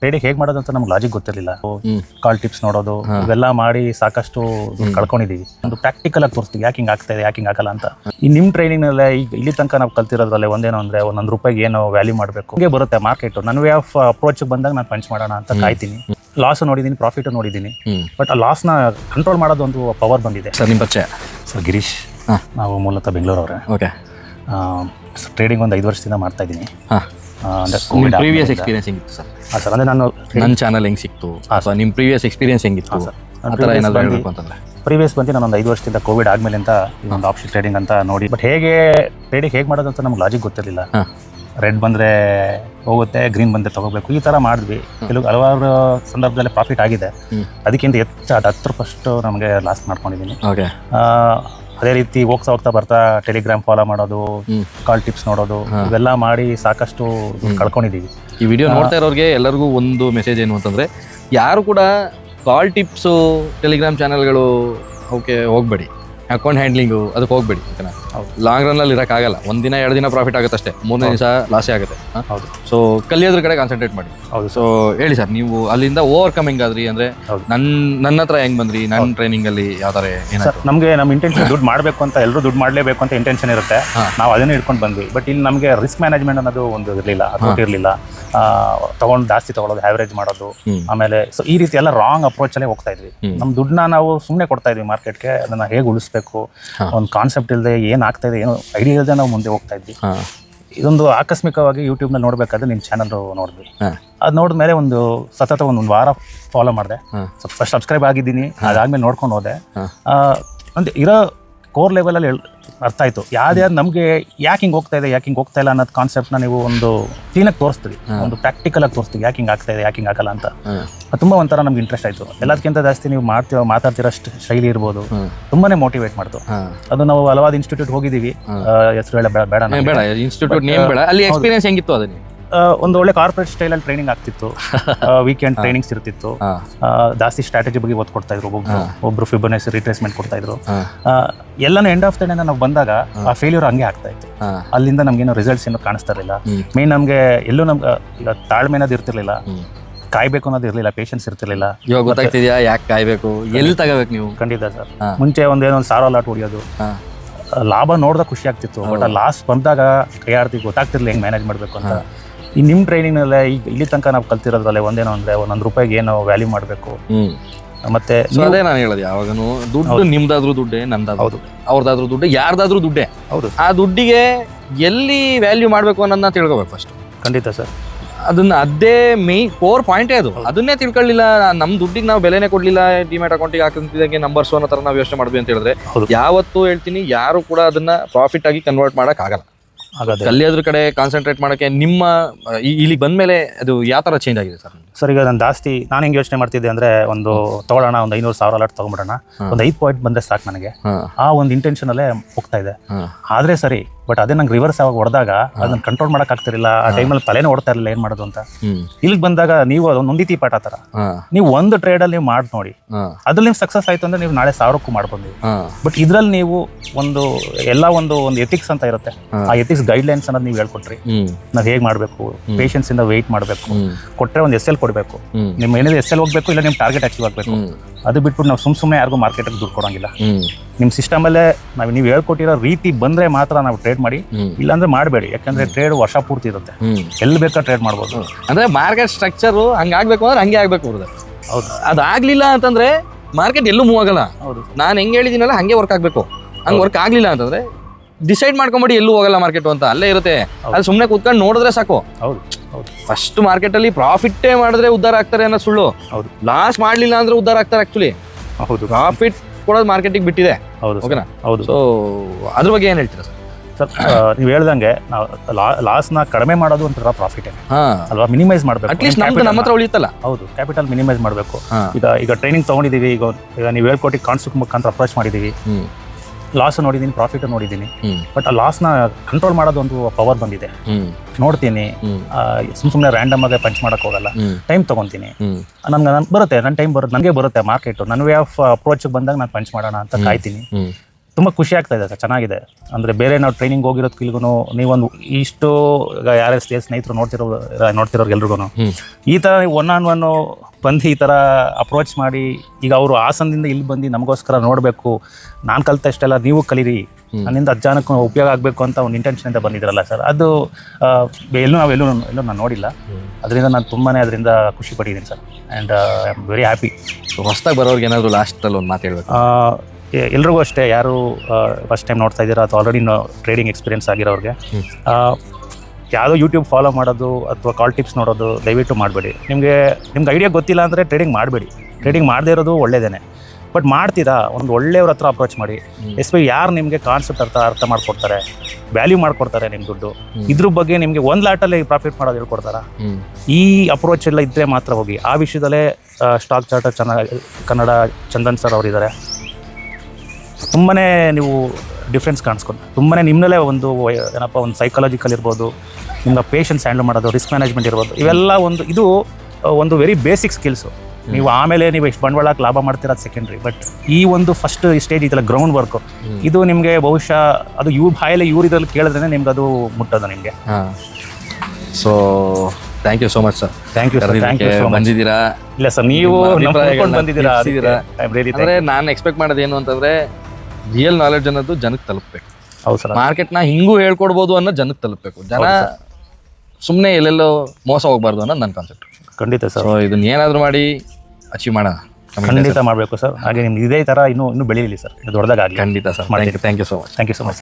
Trading ಹೇಗೆ ಮಾಡೋದು ಅಂತ ನಮ್ಗೆ ಲಾಜಿಕ್ ಗೊತ್ತಿರಲಿಲ್ಲ. ಕಾಲ್ ಟಿಪ್ಸ್ ನೋಡೋದು ಇವೆಲ್ಲ ಮಾಡಿ ಸಾಕಷ್ಟು ಕಳ್ಕೊಂಡಿದ್ದೀವಿ ಕಳ್ಕೊಂಡಿದೀವಿ. ಒಂದು ಪ್ರಾಕ್ಟಿಕಲ್ ಆಗಿ ತೋರಿಸ್ತೀವಿ ಯಾಕೆ ಹಿಂಗೆ ಆಗ್ತಾ ಇದೆ ಯಾಕೆ ಹಿಂಗೆ ಆಗಲ್ಲ ಅಂತ. ಈ ನಿಮ್ಮ ಟ್ರೈನಿಂಗ್ ನಲ್ಲೇ ಈಗ ಇಲ್ಲಿ ತನಕ ನಾವು ಕಲ್ತಿರೋದ್ರಲ್ಲೇ ಒಂದೇನೋ ಅಂದ್ರೆ ಒಂದೊಂದು ರೂಪಾಯಿಗೆ ಏನು ವ್ಯಾಲ್ಯೂ ಮಾಡಬೇಕು. ಹಂಗೆ ಬರುತ್ತೆ ಮಾರ್ಕೆಟ್ ನನ್ನ ವೇ ಆಫ್ ಅಪ್ರೋಚ್ ಬಂದಾಗ ನಾನು ಪಂಚ್ ಮಾಡೋಣ ಅಂತ ಕಾಯ್ತೀನಿ. ಲಾಸ್ ನೋಡಿದ್ದೀನಿ ಪ್ರಾಫಿಟ್ ನೋಡಿದ್ದೀನಿ ಬಟ್ ಆ ಲಾಸ್ನ ಕಂಟ್ರೋಲ್ ಮಾಡೋದು ಒಂದು ಪವರ್ ಬಂದಿದೆ. ಸರ್ ನಿಮ್ಮ ಪರಿಚಯ? ಸರ್ ಗಿರೀಶ್ ನಾವು ಮೂಲತಃ ಬೆಂಗಳೂರವ್ರೆ. ಓಕೆ ಟ್ರೇಡಿಂಗ್ ಒಂದು ಐದು ವರ್ಷದಿಂದ ಮಾಡ್ತಾ ಇದ್ದೀನಿ. ಹಾಂ. ಪ್ರೀವಿಯಸ್ ಎಕ್ಸ್ಪೀರಿಯನ್ಸ್ ಹೆಂಗಿತ್ತು ಸರ್? ಸರ್ ಅಂದರೆ ನಾನು ನನ್ನ ಚಾನಲ್ ಹೆಂಗೆ ಸಿಕ್ತು? ಅಥವಾ ನಿಮ್ಮ ಪ್ರೀವಿಯಸ್ ಎಕ್ಸ್ಪೀರಿಯನ್ಸ್ ಹೆಂಗಿತ್ತು? ಸರ್. ಆ ಥರ ಏನಾದರೂ ಹೇಳಬೇಕು ಅಂತಂದ್ರೆ. ಪ್ರೀವಿಯಸ್ ಬಂದು ನಾನು ಒಂದು ಐದು ವರ್ಷದಿಂದ ಕೋವಿಡ್ ಆದ್ಮೇಲೆ ಅಂತ ಒಂದು ಆಪ್ಷನ್ ಟ್ರೇಡಿಂಗ್ ಅಂತ ನೋಡಿ. ಬಟ್ ಹೇಗೆ ಟ್ರೇಡಿಂಗ್ ಹೇಗೆ ಮಾಡೋದಂತ ನಮ್ಗೆ ಲಾಜಿಕ್ ಗೊತ್ತಿರಲಿಲ್ಲ. ಹಾಂ. ರೆಡ್ ಬಂದ್ರೆ ಹೋಗುತ್ತೆ ಗ್ರೀನ್ ಬಂದರೆ ತಗೋಬೇಕು. ಈ ಥರ ಮಾಡಿದ್ವಿ. ಕೆಲವು ಹಲವಾರು ಸಂದರ್ಭದಲ್ಲಿ ಪ್ರಾಫಿಟ್ ಆಗಿದೆ. ಅದಕ್ಕಿಂತ ಹೆಚ್ಚು ಅದು ಹತ್ತು ಫಸ್ಟ್ ನಮಗೆ ಲಾಸ್ ಮಾಡ್ಕೊಂಡಿದ್ದೀನಿ ಅದೇ ರೀತಿ ಹೋಗ್ತಾ ಹೋಗ್ತಾ ಬರ್ತಾ ಟೆಲಿಗ್ರಾಮ್ ಫಾಲೋ ಮಾಡೋದು ಕಾಲ್ ಟಿಪ್ಸ್ ನೋಡೋದು ಇವೆಲ್ಲ ಮಾಡಿ ಸಾಕಷ್ಟು ಕಳ್ಕೊಂಡಿದ್ದೀವಿ ಈ ವಿಡಿಯೋ ನೋಡ್ತಾ ಇರೋರಿಗೆ ಎಲ್ಲರಿಗೂ ಒಂದು ಮೆಸೇಜ್ ಏನು ಅಂತಂದ್ರೆ ಯಾರು ಕೂಡ ಕಾಲ್ ಟಿಪ್ಸು ಟೆಲಿಗ್ರಾಮ್ ಚಾನೆಲ್ಗಳು ಅವಕ್ಕೆ ಹೋಗ್ಬೇಡಿ. ಅಕೌಂಟ್ ಹ್ಯಾಂಡ್ಲಿಂಗು ಅದಕ್ಕೆ ಹೋಗ್ಬೇಡಿ ಓಕೆನಾ. ಲಾಂಗ್ ರನ್ನಲ್ಲಿ ಇರೋಕ್ಕಾಗಲ್ಲ ಒಂದ್ ದಿನ ಎರಡು ದಿನ ಪ್ರಾಫಿಟ್ ಆಗುತ್ತೆ ಅಷ್ಟೇ. ಮೂರನೇ ದಿವಸ ಲಾಸೇ ಆಗುತ್ತೆ. ಹೌದು. ಸೊ ಕಲಿಯೋದ್ರ ಕಡೆ ಕಾನ್ಸಂಟ್ರೇಟ್ ಮಾಡಿ. ಹೌದು ಸೊ ಹೇಳಿ ಸರ್ ನೀವು ಅಲ್ಲಿಂದ ಓವರ್ಕಮಿಂಗ್ ಆದ್ರಿ ಅಂದ್ರೆ ಹೌದು. ನನ್ನ ನನ್ನ ಹತ್ರ ಹೆಂಗ್ ಬಂದ್ರಿ? ನನ್ನ ಟ್ರೈನಿಂಗ್ ಅಲ್ಲಿ ಯಾವ ಥರ ನಮಗೆ ನಮ್ಮ ಇಂಟೆನ್ಷನ್ ದುಡ್ಡು ಮಾಡಬೇಕು ಅಂತ ಎಲ್ಲರೂ ದುಡ್ಡು ಮಾಡಲೇಬೇಕು ಅಂತ ಇಂಟೆನ್ಷನ್ ಇರುತ್ತೆ. ನಾವು ಅದನ್ನೇ ಇಟ್ಕೊಂಡು ಬಂದ್ವಿ. ಬಟ್ ಇಲ್ಲಿ ನಮಗೆ ರಿಸ್ಕ್ ಮ್ಯಾನೇಜ್ಮೆಂಟ್ ಅನ್ನೋದು ಒಂದು ಇರಲಿಲ್ಲ ಅದು ಇರಲಿಲ್ಲ ತಗೊಂಡು ಜಾಸ್ತಿ ತಗೊಳ್ಳೋದು ಆವ್ರೇಜ್ ಮಾಡೋದು. ಆಮೇಲೆ ಸೊ ಈ ರೀತಿ ಎಲ್ಲ ರಾಂಗ್ ಅಪ್ರೋಚ್ ಅಲ್ಲೇ ಹೋಗ್ತಾ ಇದ್ವಿ. ನಮ್ಮ ದುಡ್ಡನ್ನ ನಾವು ಸುಮ್ಮನೆ ಕೊಡ್ತಾ ಇದ್ವಿ ಮಾರ್ಕೆಟ್ಗೆ ಅದನ್ನ ಹೇಗೆ ಉಳಿಸ್ಬೇಕು? ಒಂದು ಕಾನ್ಸೆಪ್ಟ್ ಇಲ್ಲದೆ ಏನು ಆಗ್ತಾ ಇದೆ ಏನು ಐಡಿಯಾ ಇಲ್ಲದೆ ನಾವು ಮುಂದೆ ಹೋಗ್ತಾ ಇದ್ವಿ. ಇದೊಂದು ಆಕಸ್ಮಿಕವಾಗಿ ಯೂಟ್ಯೂಬ್ನಲ್ಲಿ ನೋಡಬೇಕಾದ್ರೆ ನಿಮ್ಮ ಚಾನಲ್ ನೋಡಿದ್ವಿ. ಅದ್ ನೋಡಿದ್ಮೇಲೆ ಒಂದು ಸತತ ಒಂದು ವಾರ ಫಾಲೋ ಮಾಡಿದೆ. ಸ್ವಲ್ಪ ಫಸ್ಟ್ ಸಬ್ಸ್ಕ್ರೈಬ್ ಆಗಿದ್ದೀನಿ ಅದಾದ್ಮೇಲೆ ನೋಡ್ಕೊಂಡು ಹೋದೆ. ಒಂದು ಇರೋ ಕೋರ್ ಲೆವೆಲಲ್ಲಿ ಅರ್ಥ ಆಯಿತು. ಯಾವ್ದ್ಯಾವ್ದು ನಮಗೆ ಯಾಕೆ ಹಿಂಗೆ ಹೋಗ್ತಾ ಇದೆ ಯಾಕೆ ಹಿಂಗೆ ಹೋಗ್ತಾ ಇಲ್ಲ ಅನ್ನೋದು ಕಾನ್ಸೆಪ್ಟ್ನ ನೀವು ಒಂದು ಕ್ಲೀನಾಗಿ ತೋರಿಸ್ತೀವಿ. ಒಂದು ಪ್ರಾಕ್ಟಿಕಲ್ ಆಗಿ ತೋರಿಸ್ತೀವಿ. ಯಾಕೆ ಹಿಂಗೆ ಆಗ್ತಾ ಇದೆ ಯಾಕೆ ಹಿಂಗೆ ಆಗಲ್ಲ ಅಂತ. ಅದು ತುಂಬ ಒಂಥರ ನಮ್ಗೆ ಇಂಟ್ರೆಸ್ಟ್ ಆಯಿತು. ಎಲ್ಲದಕ್ಕಿಂತ ಜಾಸ್ತಿ ನೀವು ಮಾಡ್ತೀವಿ ಮಾತಾಡ್ತಿರೋ ಶೈಲಿ ಇರ್ಬೋದು. ತುಂಬಾ ತುಂಬಾನೇ ಮೋಟಿವೇಟ್ ಮಾಡ್ತು. ಅದು ನಾವು ಹಲವಾರು ಇನ್ಸ್ಟಿಟ್ಯೂಟ್ ಹೋಗಿದ್ದೀವಿ. ಹೆಸರು ಹೇಳ ಬೇಡ ಬೇಡ ಇನ್ಸ್ಟಿಟ್ಯೂಟ್ ನೇಮ್ ಬೇಡ. ಅಲ್ಲಿ ಎಕ್ಸ್ಪೀರಿಯನ್ಸ್ ಹೆಂಗಿತ್ತು ಅದನ್ನ ಒಂದು ಒಳ್ಳೆ ಕಾರ್ಪೊರೇಟ್ ಸ್ಟೈಲ್ ಅಲ್ಲಿ ಟ್ರೈನಿಂಗ್ ಆಗ್ತಿತ್ತು. ವೀಕೆಂಡ್ ಟ್ರೈನಿಂಗ್ಸ್ ಇರ್ತಿತ್ತು. ಜಾಸ್ತಿ ಸ್ಟ್ರಾಟಜಿ ಬಗ್ಗೆ ಒತ್ತು ಕೊಡ್ತಾ ಇದ್ರು ಒಬ್ಬೊಬ್ರು. ಒಬ್ರು ಫಿಬೊನೆಸ್ ರಿಟ್ರೇಸ್ಮೆಂಟ್ ಕೊಡ್ತಾ ಇದ್ರು. ಎಲ್ಲಾನು ಎಂಡ್ ಆಫ್ ದ ಡೇ ನಾವು ಬಂದಾಗ ಆ ಫೇಲ್ಯೂರ್ ಹಂಗೆ ಆಗ್ತಾ ಇತ್ತು. ಅಲ್ಲಿಂದ ನಮ್ಗೇನು ರಿಸಲ್ಟ್ಸ್ ಏನು ಕಾಣಿಸ್ತಾ ಇರಲಿಲ್ಲ. ಮೇನ್ ನಮಗೆ ಎಲ್ಲೂ ನಮ್ಗೆ ಈಗ ತಾಳ್ಮೆ ಅನ್ನೋದು ಇರ್ತಿರ್ಲಿಲ್ಲ ಕಾಯ್ಬೇಕು ಅನ್ನೋದು ಇರಲಿಲ್ಲ ಪೇಷನ್ಸ್ ಇರ್ತಿರ್ಲಿಲ್ಲ. ಇವಾಗ ಗೊತ್ತಾಗ್ತಿದ್ಯಾ ಯಾಕೆ ಕಾಯ್ಬೇಕು? ಎಲ್ಲಿ ತಗೋಬೇಕು ನೀವು? ಖಂಡಿತ ಸರ್. ಮುಂಚೆ ಮುಂಚೆ ಏನೋ ಒಂದು ಸಾರೋ ಲಾಟ್ ಹೊಡಿಯೋದು ಲಾಭ ನೋಡಿದಾಗ ಖುಷಿ ಆಗ್ತಿತ್ತು ಬಟ್ ಆ ಲಾಸ್ ಬಂದಾಗ ಕೈ ಆಡ್ತಿ ಗೊತ್ತಾಗ್ತಿರ್ಲಿಲ್ಲ ಹೆಂಗೆ ಮ್ಯಾನೇಜ್ ಮಾಡಬೇಕು ಅಂತ. ಈ ನಿಮ್ಮ ಟ್ರೈನಿಂಗ್ನಲ್ಲೇ ಈಗ ಇಲ್ಲಿ ತನಕ ನಾವು ಕಲ್ತಿರೋದ್ರಲ್ಲೇ ಒಂದೇನೋ ಅಂದ್ರೆ ಒಂದೊಂದು ರೂಪಾಯಿಗೆ ಏನು ವ್ಯಾಲ್ಯೂ ಮಾಡಬೇಕು. ಹ್ಮ್. ಮತ್ತೆ ಸೊ ಅದೇ ನಾನು ಹೇಳೋದು ಯಾವಾಗನು ದುಡ್ಡು ನಿಮ್ದಾದ್ರೂ ದುಡ್ಡೇ ನಂದಾದ್ರೂ ಹೌದು. ಅವ್ರದ್ದಾದ್ರೂ ದುಡ್ಡೇ ಯಾರ್ದಾದ್ರೂ ದುಡ್ಡೇ. ಹೌದು. ಆ ದುಡ್ಡಿಗೆ ಎಲ್ಲಿ ವ್ಯಾಲ್ಯೂ ಮಾಡಬೇಕು ಅನ್ನೋದನ್ನ ತಿಳ್ಕೊಬೇಕು ಫಸ್ಟ್ ಖಂಡಿತ ಸರ್. ಅದನ್ನ ಅದೇ ಮೇ ಕೋರ್ ಪಾಯಿಂಟೇ ಅದು. ಅದನ್ನೇ ತಿಳ್ಕೊಳ್ಳಿಲ್ಲ ನಮ್ಮ ದುಡ್ಡಿಗೆ ನಾವು ಬೆಲೆನೇ ಕೊಡ್ಲಿಲ್ಲ ಡಿಮ್ಯಾಟ್ ಅಕೌಂಟಿಗೆ ಹಾಕಿದಂಗೆ ನಂಬರ್ಸ್ ಅನ್ನೋ ತರ ನಾವು ಯೋಚನೆ ಮಾಡ್ವಿ ಅಂತ ಹೇಳಿದ್ರೆ ಹೌದು. ಯಾವತ್ತೂ ಹೇಳ್ತೀನಿ ಯಾರು ಕೂಡ ಅದನ್ನ ಪ್ರಾಫಿಟ್ ಆಗಿ ಕನ್ವರ್ಟ್ ಮಾಡಕ್ ಆಗಲ್ಲ. ಹಾಗಾದ್ರೆ ಕಲಿಯೋದ್ರ ಕಡೆ ಕಾನ್ಸಂಟ್ರೇಟ್ ಮಾಡೋಕೆ ನಿಮ್ಮ ಇಲ್ಲಿಗೆ ಬಂದ್ಮೇಲೆ ಅದು ಯಾವ ತರ ಚೇಂಜ್ ಆಗಿದೆ ಸರ್? ಸರ್ ಈಗ ನಾನು ಜಾಸ್ತಿ ನಾನು ಹೆಂಗೆ ಯೋಚನೆ ಮಾಡ್ತಿದ್ದೆ ಅಂದರೆ ಒಂದು ತಗೊಳ್ಳೋಣ ಒಂದು ಐನೂರು ಸಾವಿರ ಲಾಟ್ ತೊಗೊಂಬಿಡೋಣ ಒಂದು ಐದು ಪಾಯಿಂಟ್ ಬಂದರೆ ಸಾಕು ನನಗೆ. ಆ ಒಂದು ಇಂಟೆನ್ಷನಲ್ಲೇ ಹೋಗ್ತಾ ಇದೆ. ಆದರೆ ಸರಿ ಬಟ್ ಅದೇ ನಂಗೆ ರಿವರ್ಸ್ ಆಗಿ ಹೊಡೆದಾಗ ಅದನ್ನ ಕಂಟ್ರೋಲ್ ಮಾಡೋಕ್ಕಾಗ್ತಿರಲಿಲ್ಲ ಆ ಟೈಮಲ್ಲಿ ತಲೆನೇ ಓಡ್ತಾ ಇರಲಿಲ್ಲ ಏನು ಮಾಡೋದು ಅಂತ. ಇಲ್ಲಿಗೆ ಬಂದಾಗ ನೀವು ಅದೊಂದು ನೊಂದಿತಿ ಪಾಠ ಥರ. ನೀವು ಒಂದು ಟ್ರೇಡಲ್ಲಿ ಅಲ್ಲಿ ಮಾಡಿ ನೋಡಿ. ಅದ್ರಲ್ಲಿ ನೀವು ಸಕ್ಸಸ್ ಆಯ್ತು ಅಂದ್ರೆ ನೀವು ನಾಳೆ ಸಾವಿರಕ್ಕೂ ಮಾಡ್ಬೋದು. ಬಟ್ ಇದ್ರಲ್ಲಿ ನೀವು ಒಂದು ಎಲ್ಲ ಒಂದು ಒಂದು ಎಥಿಕ್ಸ್ ಅಂತ ಇರುತ್ತೆ. ಆ ಎಥಿಕ್ಸ್ ಗೈಡ್ಲೈನ್ಸ್ ಅನ್ನೋದು ನೀವು ಹೇಳ್ಕೊಟ್ರಿ. ನಾವ್ ಹೇಗೆ ಮಾಡಬೇಕು? ಪೇಷನ್ಸ್ ಇಂದ ವೆಯ್ಟ್ ಮಾಡಬೇಕು. ಕೊಟ್ರೆ ಕೊಟ್ಟರೆ ಒಂದು ಎಸ್ ಎಲ್ ಕೊಡ್ಬೇಕು. ನಿಮ್ ನಿಮ್ಮ ಏನಿದೆ ಎಸ್ ಎಲ್ ಹೋಗ್ಬೇಕು ಇಲ್ಲ ನಿಮ್ಮ ಟಾರ್ಗೆಟ್ ಅಚೀವ್ ಆಗಬೇಕು. ಅದು ಬಿಟ್ಬಿಟ್ಟು ನಾವು ಸುಮ್ ಸುಮ್ಮನೆ ಯಾರಿಗೂ ಮಾರ್ಕೆಟ್ ದುಡ್ಡು ಕೊಡೋಂಗಿಲ್ಲ. ನಿಮ್ಮ ಸಿಸ್ಟಮಲ್ಲೇ ನಾವು ನೀವು ಹೇಳ್ಕೊಟ್ಟಿರೋ ರೀತಿ ಬಂದರೆ ಮಾತ್ರ ನಾವು ಟ್ರೇಡ್ ಮಾಡಿ ಇಲ್ಲಾಂದ್ರೆ ಮಾಡಬೇಡಿ. ಯಾಕಂದ್ರೆ ಟ್ರೇಡ್ ವರ್ಷ ಪೂರ್ತಿ ಇರುತ್ತೆ. ಎಲ್ಲಿ ಬೇಕಾದ್ರೆ ಟ್ರೇಡ್ ಮಾಡ್ಬೋದು. ಅಂದ್ರೆ ಮಾರ್ಕೆಟ್ ಸ್ಟ್ರಕ್ಚರ್ ಹಂಗಾಗ್ಬೇಕು ಅಂದ್ರೆ ಹಂಗೆ ಆಗ್ಬೇಕು ಅವ್ರದ್ದು. ಹೌದು. ಅದಾಗ್ಲಿಲ್ಲ ಅಂತಂದ್ರೆ ಮಾರ್ಕೆಟ್ ಎಲ್ಲೂ ಮೂವ್ ಆಗಲ್ಲ. ಹೌದು. ನಾನು ಹೆಂಗೆ ಹೇಳಿದ್ದೀನಲ್ಲ ಹಂಗೆ ವರ್ಕ್ ಆಗಬೇಕು. ಹಂಗೆ ವರ್ಕ್ ಆಗಲಿಲ್ಲ ಅಂತಂದ್ರೆ ಡಿಸೈಡ್ ಮಾಡ್ಕೊಂಬಿಡಿ ಎಲ್ಲೂ ಹೋಗಲ್ಲ ಮಾರ್ಕೆಟ್ ಅಂತ. ಅಲ್ಲೇ ಇರುತ್ತೆ. ಅಲ್ಲಿ ಸುಮ್ಮನೆ ಕೂತ್ಕೊಂಡು ನೋಡಿದ್ರೆ ಸಾಕು. ಹೌದು. ಹೌದು. ಫಸ್ಟ್ ಮಾರ್ಕೆಟ್ ಅಲ್ಲಿ ಪ್ರಾಫಿಟ್ಟೇ ಮಾಡಿದ್ರೆ ಉದ್ದಾರ ಆಗ್ತಾರೆ ಅನ್ನೋ ಸುಳ್ಳು. ಹೌದು. ಲಾಸ್ ಮಾಡ್ಲಿಲ್ಲ ಅಂದ್ರೆ ಉದ್ದಾರ ಆಗ್ತಾರೆ ಆಕ್ಚುಲಿ ಹೌದು. ಪ್ರಾಫಿಟ್ ಕೊಡೋದು ಮಾರ್ಕೆಟಿಗೆ ಬಿಟ್ಟಿದೆ. ಹೌದು ಓಕೆನಾ? ಹೌದು. ಸೊ ಅದ್ರ ಬಗ್ಗೆ ಏನ್ ಹೇಳ್ತೀರಾ ಸರ್? ಸರ್ ನೀವು ಹೇಳ್ದಂಗೆ ನಾವು ಲಾಸ್ನ ಕಡಿಮೆ ಮಾಡೋದು ಒಂಥರ ಪ್ರಾಫಿಟ್ ಅಲ್ವಾ? ಮಿನಿಮೈಸ್ ಮಾಡಬೇಕು. ಅಟ್ಲೀಸ್ಟ್ ನಮ್ದು ನಮ್ಮ ಹತ್ರ ಉಳಿಯುತ್ತಲ್ಲ. ಹೌದು ಕ್ಯಾಪಿಟಲ್ ಮಿನಿಮೈಸ್ ಮಾಡಬೇಕು. ಈಗ ಈಗ ಟ್ರೈನಿಂಗ್ ತಗೊಂಡಿದೀವಿ ಈಗ ಈಗ ನೀವು ಹೇಳ್ಕೊಟ್ಟು ಕಾನ್ಸೆಪ್ಟ್ ಮುಖಾಂತರ ಅಪ್ರೋಚ್ ಮಾಡಿದ್ದೀವಿ ಲಾಸ್ ನೋಡಿದೀನಿ ಪ್ರಾಫಿಟ್ ನೋಡಿದ್ದೀನಿ. ಹ್ಮ್. ಬಟ್ ಆ ಲಾಸ್ನ ಕಂಟ್ರೋಲ್ ಮಾಡೋದೊಂದು ಪವರ್ ಬಂದಿದೆ. ನೋಡ್ತೀನಿ. ಸುಮ್ ಸುಮ್ಮನೆ ರ್ಯಾಂಡಮ್ ಆಗಿ ಪಂಚ್ ಮಾಡಕ್ ಹೋಗಲ್ಲ. ಟೈಮ್ ತಗೊಂತೀನಿ. ನನ್ಗೆ ನನ್ ಬರುತ್ತೆ ನನ್ನ ಟೈಮ್ ಬರುತ್ತೆ ನನಗೆ ಬರುತ್ತೆ ಮಾರ್ಕೆಟ್ ನನ್ನ ವೇ ಆಫ್ ಅಪ್ರೋಚ್ ಬಂದಾಗ ನಾನು ಪಂಚ್ ಮಾಡೋಣ ಅಂತ ಕಾಯ್ತೀನಿ. ತುಂಬ ಖುಷಿ ಆಗ್ತಾ ಇದೆ ಸರ್ ಚೆನ್ನಾಗಿದೆ. ಅಂದರೆ ಬೇರೆ ನಾವು ಟ್ರೈನಿಂಗ್ ಹೋಗಿರೋದ್ಕಿಲ್ಗೂ ನೀವೊಂದು ಇಷ್ಟು ಈಗ ಯಾರೇ ಸ್ಟೇ ಸ್ನೇಹಿತರು ನೋಡ್ತಿರೋ ನೋಡ್ತಿರೋರು ಎಲ್ರಿಗೂ ಹ್ಮ್. ಈ ಥರ ಒನ್ ಆನ್ ಒನ್ ಬಂದು ಈ ಥರ ಅಪ್ರೋಚ್ ಮಾಡಿ ಈಗ ಅವರು ಹಾಸನದಿಂದ ಇಲ್ಲಿ ಬಂದು ನಮಗೋಸ್ಕರ ನೋಡಬೇಕು ನಾನು ಕಲ್ತಷ್ಟೆಲ್ಲ ನೀವು ಕಲೀರಿ ನನ್ನಿಂದ ಅಜ್ಜಾನಕ್ಕೂ ಜನಕ್ಕೆ ಉಪಯೋಗ ಆಗಬೇಕು ಅಂತ ಒಂದು ಇಂಟೆನ್ಷನಿಂದ ಬಂದಿದ್ರಲ್ಲ ಸರ್ ಅದು ಎಲ್ಲೂ ನಾವು ಎಲ್ಲೂ ಎಲ್ಲೂ ನಾನು ನೋಡಿಲ್ಲ. ಅದರಿಂದ ನಾನು ತುಂಬಾ ಅದರಿಂದ ಖುಷಿ ಪಟ್ಟಿದ್ದೀನಿ sir and I am very happy so ಹೊಸ್ದಾಗಿ ಬರೋರಿಗೆ ಏನಾದರೂ ಲಾಸ್ಟಲ್ಲಿ ಒಂದು ಮಾತು ಹೇಳ್ಬೇಕು? ಎಲ್ರಿಗೂ ಅಷ್ಟೇ ಯಾರು ಫಸ್ಟ್ ಟೈಮ್ ನೋಡ್ತಾ ಇದ್ದೀರಾ ಅಥವಾ ಆಲ್ರೆಡಿ ಟ್ರೇಡಿಂಗ್ ಎಕ್ಸ್ಪೀರಿಯನ್ಸ್ ಆಗಿರೋರಿಗೆ ಯಾವುದೋ ಯೂಟ್ಯೂಬ್ ಫಾಲೋ ಮಾಡೋದು ಅಥವಾ ಕಾಲ್ ಟಿಪ್ಸ್ ನೋಡೋದು ದಯವಿಟ್ಟು ಮಾಡಬೇಡಿ. ನಿಮಗೆ ನಿಮ್ಗೆ ಐಡಿಯಾ ಗೊತ್ತಿಲ್ಲ ಅಂದರೆ ಟ್ರೇಡಿಂಗ್ ಮಾಡಬೇಡಿ. ಟ್ರೇಡಿಂಗ್ ಮಾಡದೇ ಇರೋದು ಒಳ್ಳೇದೇನೆ. ಬಟ್ ಮಾಡ್ತೀರಾ? ಒಂದು ಒಳ್ಳೆಯವ್ರ ಹತ್ರ ಅಪ್ರೋಚ್ ಮಾಡಿ. ಎಸ್ ಬಿ ಯಾರು ನಿಮಗೆ ಕಾನ್ಸೆಪ್ಟ್ ಅರ್ಥ ಅರ್ಥ ಮಾಡ್ಕೊಡ್ತಾರೆ ವ್ಯಾಲ್ಯೂ ಮಾಡ್ಕೊಡ್ತಾರೆ ನಿಮ್ಮ ದುಡ್ಡು. ಇದ್ರ ಬಗ್ಗೆ ನಿಮಗೆ ಒಂದು ಲಾಟಲ್ಲಿ ಪ್ರಾಫಿಟ್ ಮಾಡೋದು ಹೇಳ್ಕೊಡ್ತಾರಾ? ಈ ಅಪ್ರೋಚ್ ಎಲ್ಲ ಇದ್ದರೆ ಮಾತ್ರ ಹೋಗಿ. ಆ ವಿಷಯದಲ್ಲೇ ಸ್ಟಾಕ್ ಚಾರ್ಟರ್ ಚೆನ್ನಾಗಿ ಕನ್ನಡ ಚಂದನ್ ಸರ್ ಅವರಿದ್ದಾರೆ. ತುಂಬಾ ನೀವು ಡಿಫ್ರೆನ್ಸ್ ಕಾಣಿಸ್ಕೊಂಡು ತುಂಬಾ ನಿಮ್ಮಲ್ಲೇ ಒಂದು ಏನಪ್ಪ ಒಂದು ಸೈಕಾಲಜಿಕಲ್ ಇರ್ಬೋದು ನಿಮ್ಮ ಪೇಷನ್ಸ್ ಹ್ಯಾಂಡಲ್ ಮಾಡೋದು ರಿಸ್ಕ್ ಮ್ಯಾನೇಜ್ಮೆಂಟ್ ಇರ್ಬೋದು ಇವೆಲ್ಲ ಒಂದು ಇದು ಒಂದು ವೆರಿ ಬೇಸಿಕ್ ಸ್ಕಿಲ್ಸು ನೀವು ಆಮೇಲೆ ನೀವು ಎಷ್ಟು ಬಂಡವಾಳಕ್ಕೆ ಲಾಭ ಲಾಭ ಮಾಡ್ತಿರೋದು ಸೆಕೆಂಡ್ರಿ ಬಟ್ ಈ ಒಂದು ಫಸ್ಟ್ ಸ್ಟೇಜ್ ಇದೆಲ್ಲ ಗ್ರೌಂಡ್ ವರ್ಕು ಇದು ನಿಮಗೆ ಬಹುಶಃ ಅದು ಇವ್ರ ಬಾಯಲ್ಲಿ ಇವ್ರ ಇದ್ರಲ್ಲಿ ಕೇಳಿದ್ರೆ ನಿಮ್ಗೆ ಅದು ಮುಟ್ಟೋದು ನಿಮಗೆ. So thank you so much sir thank you sir thank you so ಬಂದಿದ್ದೀರಾ? ಇಲ್ಲ ಸರ್ ನೀವು ಬಂದಿದ್ದೀರಾ ನಾನು ಎಕ್ಸ್ಪೆಕ್ಟ್ ಮಾಡೋದು ಏನು ಅಂತಂದರೆ ರಿಯಲ್ ನಾಲೆಡ್ಜ್ ಅನ್ನೋದು ಜನಕ್ಕೆ ತಲುಪಬೇಕು. ಹೌದು ಸರ್. ಮಾರ್ಕೆಟ್ನ ಹಿಂಗೂ ಹೇಳ್ಕೊಡ್ಬೋದು ಅನ್ನೋ ಜನಕ್ಕೆ ತಲುಪಬೇಕು. ಜನ ಸುಮ್ಮನೆ ಎಲ್ಲೆಲ್ಲೋ ಮೋಸ ಹೋಗ್ಬಾರ್ದು ಅನ್ನೋದು ನನ್ನ ಕಾನ್ಸೆಪ್ಟ್ ಖಂಡಿತ ಸರ್. ಸೊ ಇದನ್ನ ಏನಾದರೂ ಮಾಡಿ ಅಚೀವ್ ಮಾಡೋಣ. ಖಂಡಿತ ಮಾಡಬೇಕು ಸರ್. ಹಾಗೆ ನಿಮ್ಗೆ ಇದೇ ಥರ ಇನ್ನೂ ಇನ್ನೂ ಬೆಳೀಲಿ ಸರ್. ಇದು ದೊಡ್ಡದಾಗಲಿ. ಖಂಡಿತ sir. Thank you thank you so much thank you so much